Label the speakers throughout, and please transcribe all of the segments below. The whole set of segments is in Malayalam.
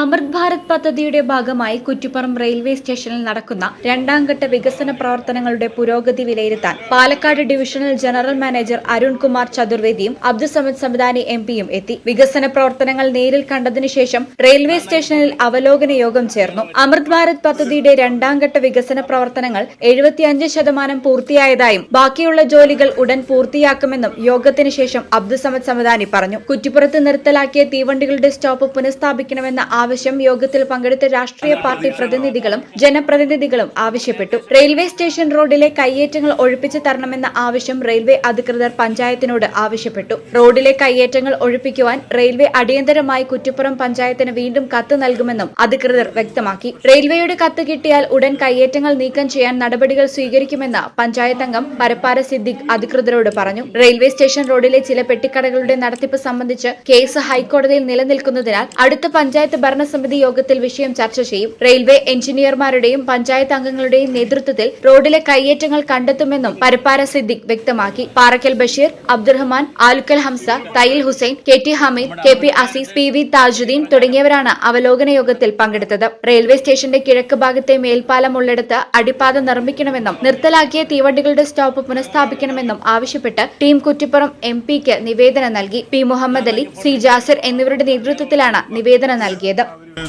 Speaker 1: അമൃത് ഭാരത് പദ്ധതിയുടെ ഭാഗമായി കുറ്റിപ്പുറം റെയിൽവേ സ്റ്റേഷനിൽ നടക്കുന്ന രണ്ടാം ഘട്ട വികസന പ്രവർത്തനങ്ങളുടെ പുരോഗതി വിലയിരുത്താൻ Palakkad divisional general manager Arunkumar ചതുർവേദിയും Abdussamad Samadani M പിയും എത്തി. വികസന പ്രവർത്തനങ്ങൾ നേരിൽ കണ്ടതിനു ശേഷം റെയിൽവേ സ്റ്റേഷനിൽ അവലോകന യോഗം ചേർന്നു. അമൃത് ഭാരത് പദ്ധതിയുടെ രണ്ടാം ഘട്ട വികസന പ്രവർത്തനങ്ങൾ എഴുപത്തിയഞ്ച് ശതമാനം പൂർത്തിയായതായും ബാക്കിയുള്ള ജോലികൾ ഉടൻ പൂർത്തിയാക്കുമെന്നും യോഗത്തിന് ശേഷം അബ്ദുസമദ് സമദാനി പറഞ്ഞു. കുറ്റിപ്പുറത്ത് നിർത്തലാക്കിയ തീവണ്ടികളുടെ സ്റ്റോപ്പ് പുനഃസ്ഥാപിക്കണമെന്ന ആവശ്യം യോഗത്തിൽ പങ്കെടുത്ത രാഷ്ട്രീയ പാർട്ടി പ്രതിനിധികളും ജനപ്രതിനിധികളും ആവശ്യപ്പെട്ടു. റെയിൽവേ സ്റ്റേഷൻ റോഡിലെ കയ്യേറ്റങ്ങൾ ഒഴിപ്പിച്ചു തരണമെന്ന ആവശ്യം റെയിൽവേ അധികൃതർ പഞ്ചായത്തിനോട് ആവശ്യപ്പെട്ടു. റോഡിലെ കയ്യേറ്റങ്ങൾ ഒഴിപ്പിക്കുവാൻ റെയിൽവേ അടിയന്തരമായി കുറ്റിപ്പുറം പഞ്ചായത്തിന് വീണ്ടും കത്ത് നൽകുമെന്നും അധികൃതർ വ്യക്തമാക്കി. റെയിൽവേയുടെ കത്ത് കിട്ടിയാൽ ഉടൻ കയ്യേറ്റങ്ങൾ നീക്കം ചെയ്യാൻ നടപടികൾ സ്വീകരിക്കുമെന്ന് പഞ്ചായത്ത് അംഗം പരപ്പാര സിദ്ദിഖ് അധികൃതരോട് പറഞ്ഞു. റെയിൽവേ സ്റ്റേഷൻ റോഡിലെ ചില പെട്ടിക്കടകളുടെ നടത്തിപ്പ് സംബന്ധിച്ച് കേസ് ഹൈക്കോടതിയിൽ നിലനിൽക്കുന്നതിനാൽ അടുത്ത പഞ്ചായത്ത് ഭരണസമിതി യോഗത്തിൽ വിഷയം ചർച്ച ചെയ്യും. റെയിൽവേ എഞ്ചിനീയർമാരുടെയും പഞ്ചായത്ത് അംഗങ്ങളുടെയും നേതൃത്വത്തിൽ റോഡിലെ കയ്യേറ്റങ്ങൾ കണ്ടെത്തുമെന്നും പരപ്പാര സിദ്ദിഖ് വ്യക്തമാക്കി. Parakkal Basheer Abdurahman Alukkal Hamza Thayil Hussain K T Hameed K P Azeez P V Thajudheen തുടങ്ങിയവരാണ് അവലോകന യോഗത്തിൽ പങ്കെടുത്തത്. റെയിൽവേ സ്റ്റേഷന്റെ കിഴക്ക് ഭാഗത്തെ മേൽപ്പാലം ഉള്ളിടത്ത് അടിപ്പാത നിർമ്മിക്കണമെന്നും നിർത്തലാക്കിയ തീവണ്ടികളുടെ സ്റ്റോപ്പ് പുനഃസ്ഥാപിക്കണമെന്നും ആവശ്യപ്പെട്ട് ടീം കുറ്റിപ്പുറം എം പിക്ക് നിവേദനം നൽകി. പി മുഹമ്മദ് അലി സി ജാസിർ എന്നിവരുടെ നേതൃത്വത്തിലാണ് നിവേദനം നൽകിയത്.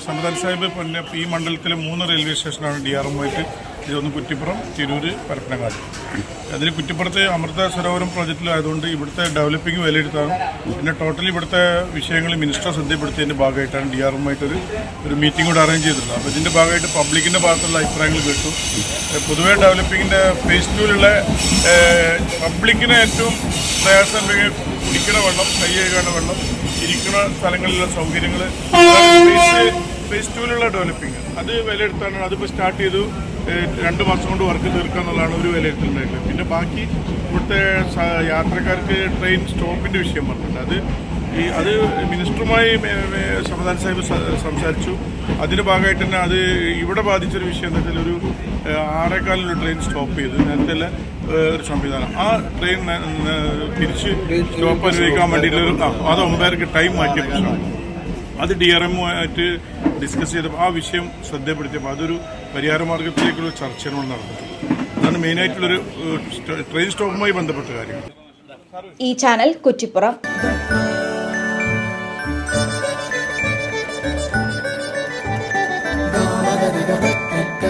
Speaker 2: സമദാൻ സാഹിബ് ഈ മണ്ഡലത്തിലെ മൂന്ന് റെയിൽവേ സ്റ്റേഷനാണ് ഡി ആർ എമ്മായിട്ട് ഇതൊന്ന് കുറ്റിപ്പുറം തിരൂര് പരപ്പനങ്ങാട്. അതിൽ കുറ്റിപ്പുറത്തെ അമൃത സരോവരം പ്രോജക്റ്റിലായതുകൊണ്ട് ഇവിടുത്തെ ഡെവലപ്പിംഗ് വിലയിരുത്താനും പിന്നെ ടോട്ടലി ഇവിടുത്തെ വിഷയങ്ങൾ മിനിസ്റ്റർ ശ്രദ്ധപ്പെടുത്തിയതിന്റെ ഭാഗമായിട്ടാണ് ഡി ആർ ആയിട്ട് ഒരു മീറ്റിംഗ് കൂടെ അറേഞ്ച് ചെയ്തിട്ടുള്ളത്. അപ്പോൾ ഇതിന്റെ ഭാഗമായിട്ട് പബ്ലിക്കിന്റെ ഭാഗത്തുള്ള അഭിപ്രായങ്ങൾ കേട്ടു. പൊതുവേ പൊതുവെ ഡെവലപ്പിങ്ങിന്റെ ഫേസ് ടൂലുള്ള പബ്ലിക്കിന് ഏറ്റവും പ്രയാസം കുടിക്കണ വെള്ളം കൈ കഴുകേണ്ട വെള്ളം ഇരിക്കുന്ന സ്ഥലങ്ങളിലുള്ള സൗകര്യങ്ങൾ ഫേസ് ടൂവിലുള്ള ഡെവലപ്പിംഗ് അത് വിലയിരുത്താണ് അതിപ്പോൾ സ്റ്റാർട്ട് ചെയ്തു. രണ്ട് മാസം കൊണ്ട് വർക്ക് തീർക്കുക എന്നുള്ളതാണ് ഒരു വിലയിരുത്തലുണ്ടായിട്ടുള്ളത് പിന്നെ ബാക്കി ഇവിടുത്തെ യാത്രക്കാർക്ക് ട്രെയിൻ സ്റ്റോപ്പിന്റെ വിഷയം പറഞ്ഞിട്ടുണ്ട്. അത് ഈ അത് മിനിസ്റ്ററുമായി സമദാൻ സാഹിബ് സംസാരിച്ചു. അതിന്റെ ഭാഗമായിട്ട് തന്നെ അത് ഇവിടെ ബാധിച്ചൊരു വിഷയം എന്താ വെച്ചാൽ ഒരു ഏഹ്, ആറേക്കാലിലൊരു ട്രെയിൻ സ്റ്റോപ്പ് ചെയ്ത്. നേരത്തെ ഒരു സംവിധാനം. ആ ട്രെയിൻ തിരിച്ച് സ്റ്റോപ്പ് അനുവദിക്കാൻ വേണ്ടിയിട്ടുള്ള ആ, അത് ഒമ്പതരക്ക് ടൈം മാറ്റിയ പ്രശ്നമാണ് അത് ഡി ആർ എമ്മുമായിട്ട് ഡിസ്കസ് ചെയ്തപ്പോൾ ആ വിഷയം ശ്രദ്ധപ്പെടുത്തിയപ്പോൾ അതൊരു പരിഹാര മാർഗത്തിലേക്കുള്ള ചർച്ചയാണ് നടന്നിട്ടുള്ളത് അതാണ് മെയിനായിട്ടുള്ളൊരു ട്രെയിൻ സ്റ്റോപ്പുമായി ബന്ധപ്പെട്ട കാര്യങ്ങൾ
Speaker 1: ഈ channel Kuttippuram.